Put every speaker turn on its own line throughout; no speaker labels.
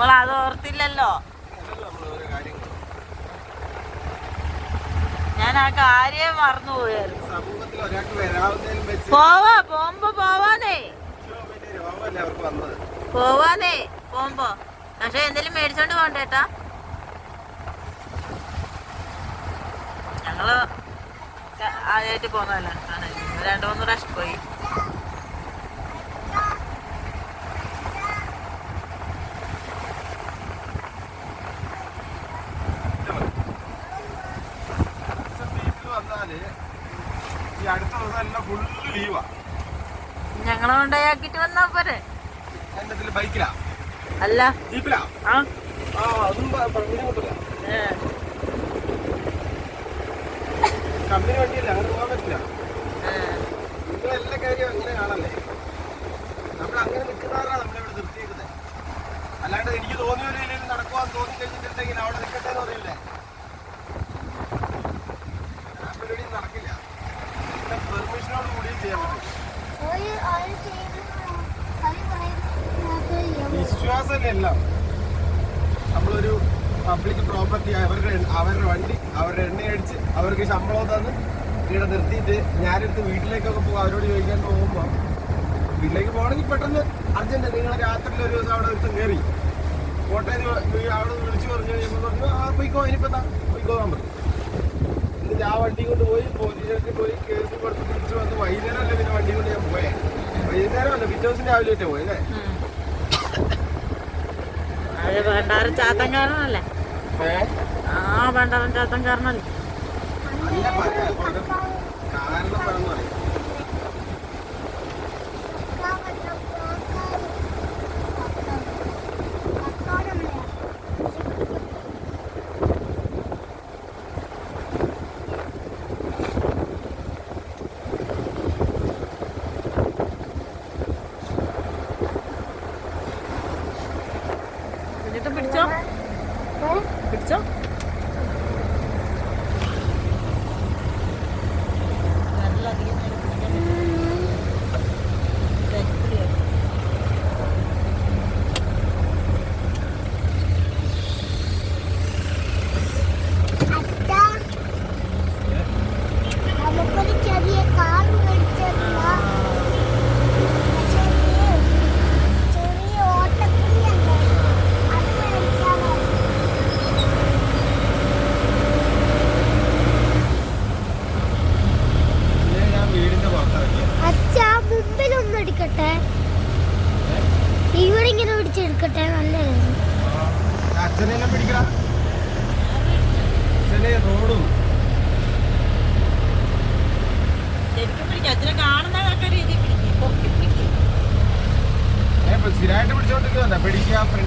നമ്മൾ അത് ഓർത്തില്ലല്ലോ. ഞാൻ ആ കാര്യം മറന്നു പോയായിരുന്നു
സമൂഹത്തിൽ ഒരാൾക്ക് വരാവുന്നതിലും വെച്ച്
പോവാ പോകുമ്പോ
പോവാനേ
പോവാന്നേ പോകുമ്പോ പക്ഷെ എന്തെങ്കിലും മേടിച്ചോണ്ട് പോണ്ടേട്ടാ ഞങ്ങൾ ആദ്യമായിട്ട് പോന്നതല്ല. രണ്ടു മൂന്ന് പ്രാവശ്യം പോയി
വീട്ടിൽ വന്നാൽ ഈ അടുത്ത ദിവസം എല്ലാം ഫുള്ള് ലീവാ
ഞങ്ങളെ കൊണ്ടയാക്കിട്ട് വന്നാ പോരെ.
ബൈക്കിലാ.
അല്ല.
ജീപ്പിലാ?
ആ.
ആ അതും പ- പ- ബുദ്ധിമുട്ടില്ല
ഏ,
കമ്പനി വണ്ടിയല്ല അങ്ങനെ പോകാൻ പറ്റില്ല.
ഏ.
നിങ്ങൾ എല്ലാ കാര്യവും നമ്മൾ അങ്ങനെ നിൽക്കുന്നവരാണ് നമ്മളിവിടെ നിർത്തിയേക്കുന്നത് അല്ലാണ്ട് എനിക്ക് തോന്നിയ നടക്കുവാൻ തോന്നി കഴിഞ്ഞിട്ടുണ്ടെങ്കിൽ അവിടെ നിൽക്കട്ടെ എന്ന് പറയില്ലേ ചെയ്യാൻ പറ്റും വിശ്വാസമല്ലേ എല്ലാം നമ്മളൊരു പബ്ലിക് പ്രോപ്പർട്ടി അവരുടെ അവരുടെ വണ്ടി അവരുടെ എണ്ണ അടിച്ച് അവർക്ക് ശമ്പളം തന്ന് ഇവിടെ നിർത്തിയിട്ട് ഞാനെടുത്ത് വീട്ടിലേക്കൊക്കെ പോകും അവരോട് ചോദിക്കാൻ പോകുമ്പോൾ വീട്ടിലേക്ക് പോകണമെങ്കിൽ പെട്ടെന്ന് അർജന്റ് നിങ്ങൾ രാത്രിയിൽ ഒരു ദിവസം അവിടെ ഒരുത്തം കയറി കോട്ടയം അവിടെ വിളിച്ചു പറഞ്ഞു കഴിയുമ്പോൾ പറഞ്ഞു ആ പോയിക്കോ ഇനിയിപ്പോ പോയിക്കോ ആ വണ്ടി കൊണ്ട് പോയി പോലീസ് സ്റ്റേഷനിൽ പോയി കേസ് കൊടുത്ത് തിരിച്ചു വന്ന് വൈകുന്നേരമല്ലേ പിന്നെ വണ്ടി കൊണ്ട് ഞാൻ പോയേ? വൈകുന്നേരമല്ല പിറ്റേ ദിവസം രാവിലെ ആയിട്ടേ പോയല്ലേ
ഭണ്ഡാരം ചാത്തൻകാരനല്ലേ ആ ഭണ്ഡാരം ചാത്തൻകാരനല്ലേ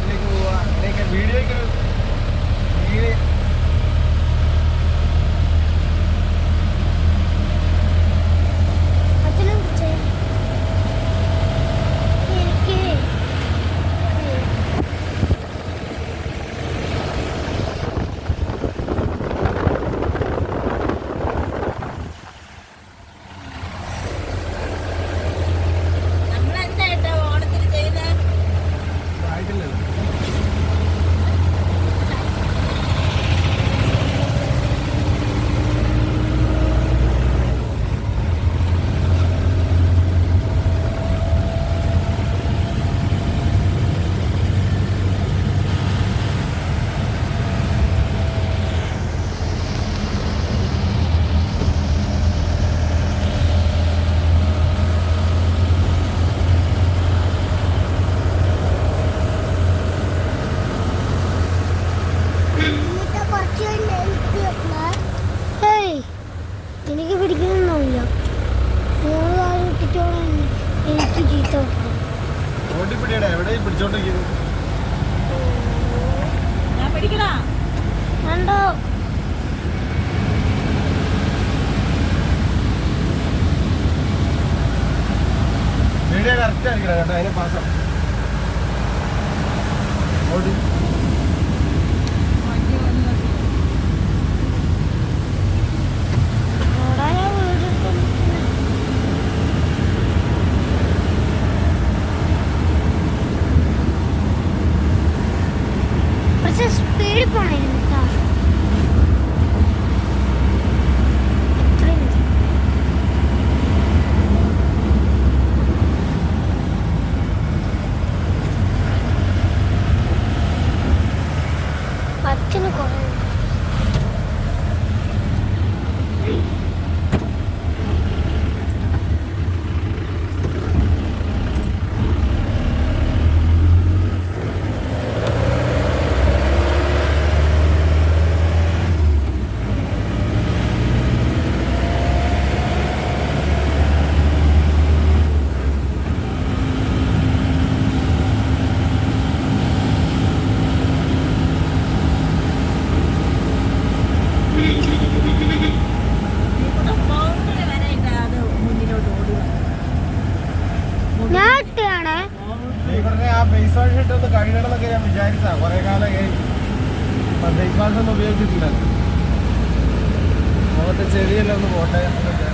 लेकिन
वीडियो ലെഫ്റ്റ് ആയിരിക്കണം
പക്ഷെ സ്പീഡ് പോണായിരുന്നു
എന്നൊക്കെ ഞാൻ വിചാരിച്ചതാ കുറെ കാലമായി ഫേസ് വാഷ് ഒന്നും ഉപയോഗിച്ചിട്ടില്ല. മുഖത്തെ ചെടിയെല്ലാം ഒന്ന് പോട്ടെ. എന്ന്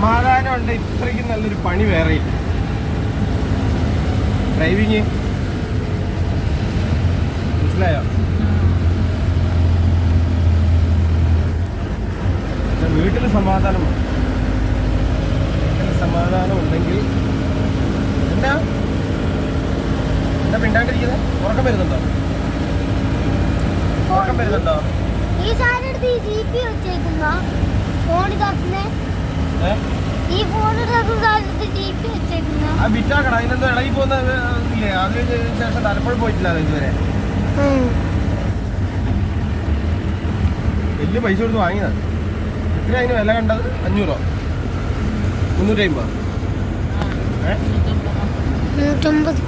സമാധാനമുണ്ട് ഇത്രയ്ക്ക് നല്ലൊരു പണി വേറെ ഇല്ല. ഡ്രൈവിങ് മനസ്സിലായോ? വീട്ടിൽ സമാധാനം. വീട്ടിൽ സമാധാനം ഉണ്ടെങ്കിൽ എന്താ? എന്താ പിണ്ടാണ്ടിരിക്കുന്നത് ഉറക്കം വരുന്നുണ്ടോ? ഉറക്കം വരുന്നുണ്ടോ?
ഈ സാധനം ഈ ജി പി വെച്ചേക്കുന്ന? ഫോൺ ഇതാക്കുന്നേ ഈ
വിറ്റാക്കട അതിനെന്തോ ഇളകി പോകുന്ന ഇല്ലേ? അതിന് ശേഷം തലപ്പോഴും പോയിട്ടില്ല ഇതുവരെ. വലിയ പൈസ കൊടുത്ത് വാങ്ങിയതാണ് എത്ര അതിന് വില കണ്ടത്? അഞ്ഞൂറോ? മുന്നൂറ്റി അമ്പത് ഏ?
നൂറ്റമ്പത്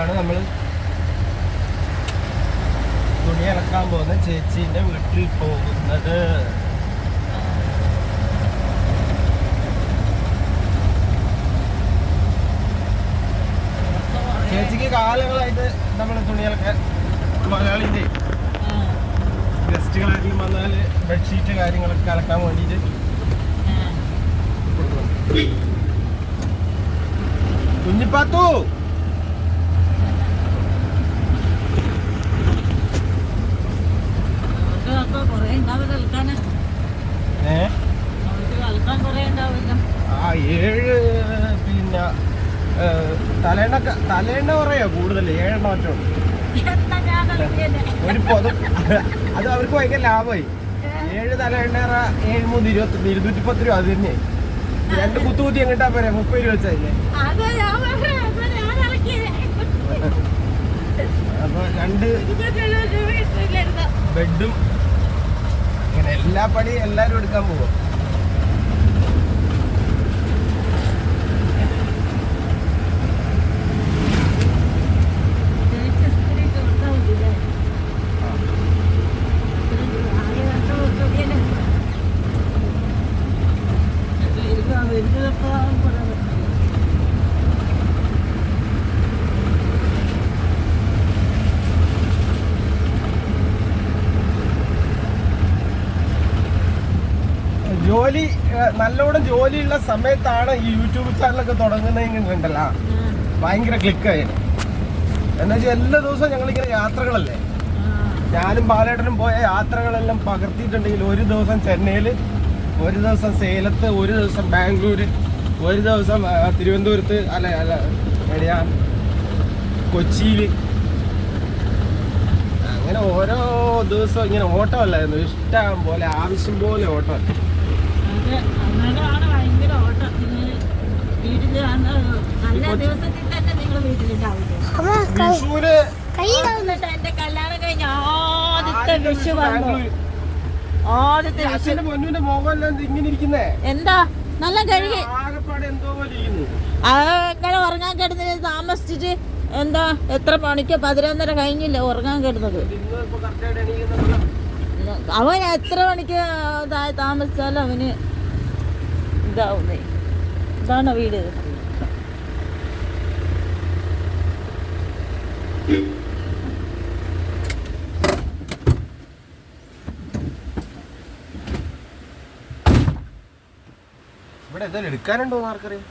ഇതിലാണ് നമ്മൾ തുണി ഇളക്കാൻ പോകുന്ന ചേച്ചീന്റെ വീട്ടിൽ പോകുന്നത്. ചേച്ചിക്ക് കാലങ്ങളായിട്ട് നമ്മൾ തുണി ഇളക്കാൻ മലയാളിന്റെ ഗസ്റ്റുകളാരെങ്കിലും വന്നാൽ ബെഡ്ഷീറ്റ് കാര്യങ്ങളൊക്കെ അലക്കാൻ വേണ്ടിയിട്ട് കുഞ്ഞിപ്പാത്തു
അവർക്ക് കുറേ ഉണ്ടാവില്ല കളിക്കാൻ
ഏ
അവർക്ക് കളിക്കാൻ കുറേ ഉണ്ടാവില്ല
ആ ഏഴ് പിന്നെ തലേണ്ണ തലേണ്ണ പറയാ കൂടുതൽ ഏഴെണ്ണ മറ്റോ.
എന്നാ ഞാൻ കളിക്കല്ലേ
ഒരു പൊതു അത് അവർക്ക് ഭയങ്കര ലാഭമായി. ഏഴ് തലേണ്ണ ഏഴ് മൂന്ന് ഇരുപത്തി ഇരുന്നൂറ്റി പത്ത് രൂപ അത് തന്നെ. രണ്ട് കുത്തു കുത്തി എങ്ങോട്ടാ പോരാ മുപ്പത് രൂപ വെച്ചല്ലേ
അപ്പൊ
രണ്ട്? ബെഡും എല്ലാ പണി എല്ലാരും എടുക്കാൻ പോകും ജോലി നല്ലോണം ജോലിയുള്ള സമയത്താണ് ഈ യൂട്യൂബ് ചാനലൊക്കെ തുടങ്ങുന്നതെങ്കിൽ ഉണ്ടല്ലോ ഭയങ്കര ക്ലിക്കായിരുന്നു എന്നു വെച്ചാൽ എല്ലാ ദിവസവും ഞങ്ങളിങ്ങനെ യാത്രകളല്ലേ? ഞാനും ബാലേട്ടനും പോയ യാത്രകളെല്ലാം പകർത്തിയിട്ടുണ്ടെങ്കിൽ ഒരു ദിവസം ചെന്നൈയിൽ ഒരു ദിവസം സേലത്ത് ഒരു ദിവസം ബാംഗ്ലൂർ ഒരു ദിവസം തിരുവനന്തപുരത്ത് അല്ല അല്ല എവിടെയാ? കൊച്ചിയിൽ അങ്ങനെ ഓരോ ദിവസവും ഇങ്ങനെ ഓട്ടമല്ലായിരുന്നു. ഇഷ്ടം പോലെ ആവശ്യം പോലെ ഓട്ടം.
അത് അന്നേരമാണ് ഭയങ്കര ഓട്ടം. നിങ്ങൾ വീട്ടിൽ അന്ന് നല്ല ദിവസത്തിൽ തന്നെ നിങ്ങൾ വീട്ടിലുണ്ടാവില്ലേ?
അമ്മ കൈ
വിഷുവിന്
കൈ
എന്റെ കല്യാണം കഴിഞ്ഞ ആദ്യത്തെ വിഷു വന്നു. ആദ്യത്തെ എന്താ? നല്ല കഴുകി. അങ്ങനെ ഉറങ്ങാൻ കിടന്നിട്ട് താമസിച്ചിട്ട് എന്താ എത്ര മണിക്ക് പതിനൊന്നര കഴിഞ്ഞില്ല ഉറങ്ങാൻ കിടന്നത്? അവൻ എത്ര മണിക്ക് താമസിച്ചാലും അവന് ഇതാവുന്നേ. ഇതാണ് വീട്.
ഇവിടെ എന്തായാലും എടുക്കാനുണ്ടോ ആർക്കറിയാം?